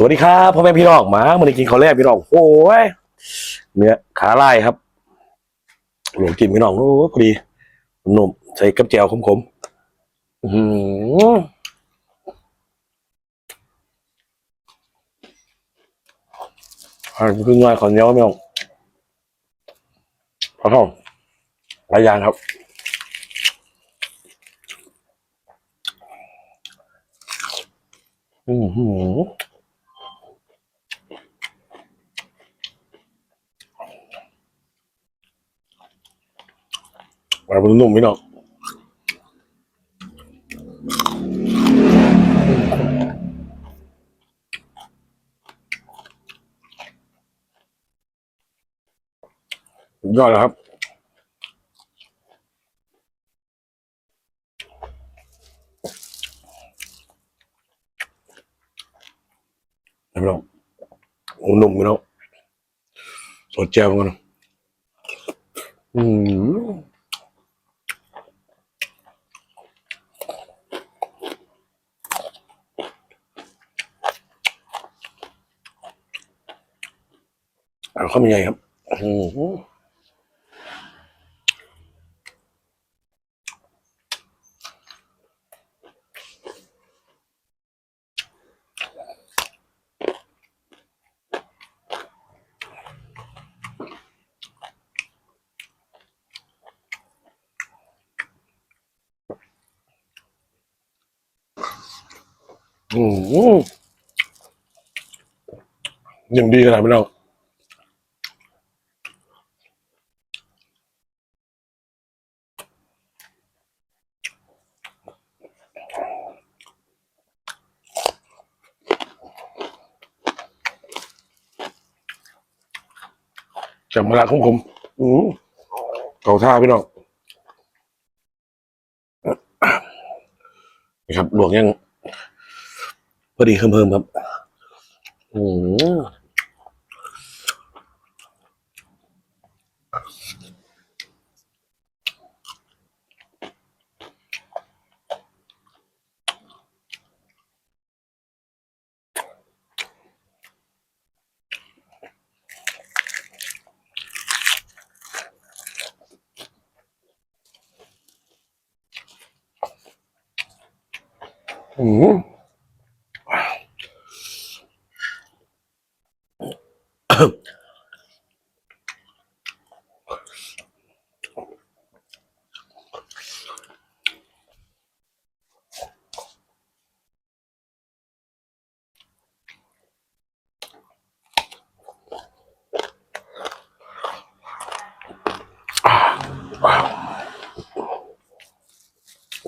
สวัสดีครับพ่อแม่พี่น้องมาเมื่อกี้กินข้าวแรกพี่น้องโอ้ยเนื้อขาลายครับหลวงกินพี่น้องโอ้พอดีหนุ่มใส่กับแจวขมๆอื้อหืออ่าคือง่ายขอนเหนียวพี่น้องพอท้องหลายอย่างครับอือ หือาเป็นนุ่มพี่น้องยอดแล้วครับพี่น้องโอ้นุ่มพี่น้องสดแจ่วมันอืม เอาเข้ามาไงครับอืมอืมยังดีขนาดไม่ต้อง จำมาละของผมอือเก่าท่าพี่น้องนะครับหลวงยังพอดีเพิ่มๆครับ อืม อืม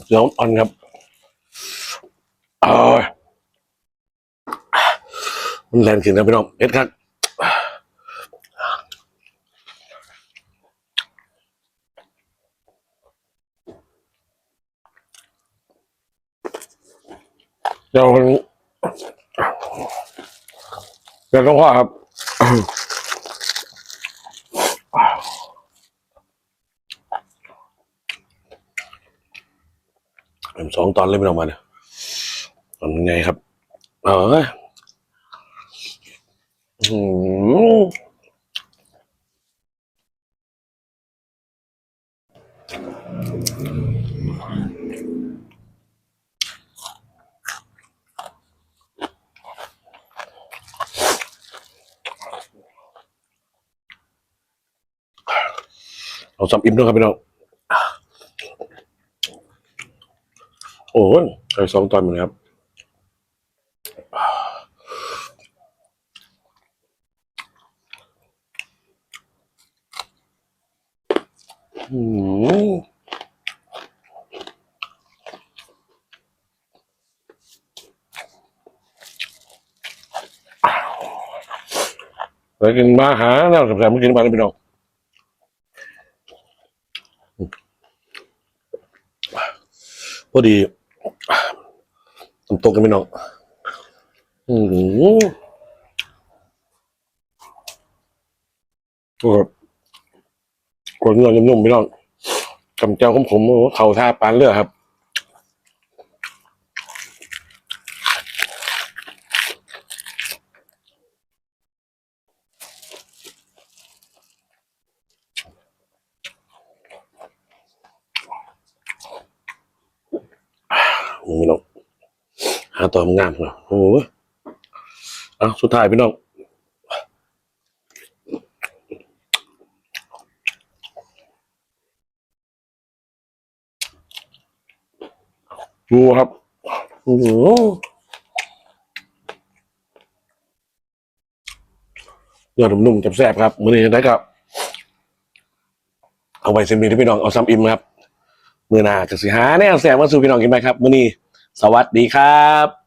เดี๋ยวอ่อนครับเอ้ย มันแรงขึ้นนะพี่น้องเอ็ดครับเดี๋ยวเดี๋ยวต้องว่าครับสองตอนเลยไม่ต้องมาเนี่ยทำยังไงครับ เออ อืมเอาซับอิ่มด้วยครับพี่น้องโอ้ยใส่สองตอนเหมือนกันครับ ไปกินมาหาแล้วแต่ไม่กินมาแล้วพี่น้องพอดีตำตกกันพี่น้องอืมโอ้ กวนเนื้อนุ่มๆไม่น้องกำเจ้าขมผมเข่าท่าปานเลือครับพี่น้องหาตัวมงามเลยโอ้โหอะสุดท้ายพี่น้อง ดูครับโอ้โหเนื้อนุ่มๆจับแซ่บครับมื้อนี้นะครับ เอาไว้เซมีที่พี่น้องเอาซ้ำอิ่มครับ มือหน้าจะสิหาแนวแซ่บมาสู่พี่น้องกินไหมครับมื้อนี้ สวัสดีครับ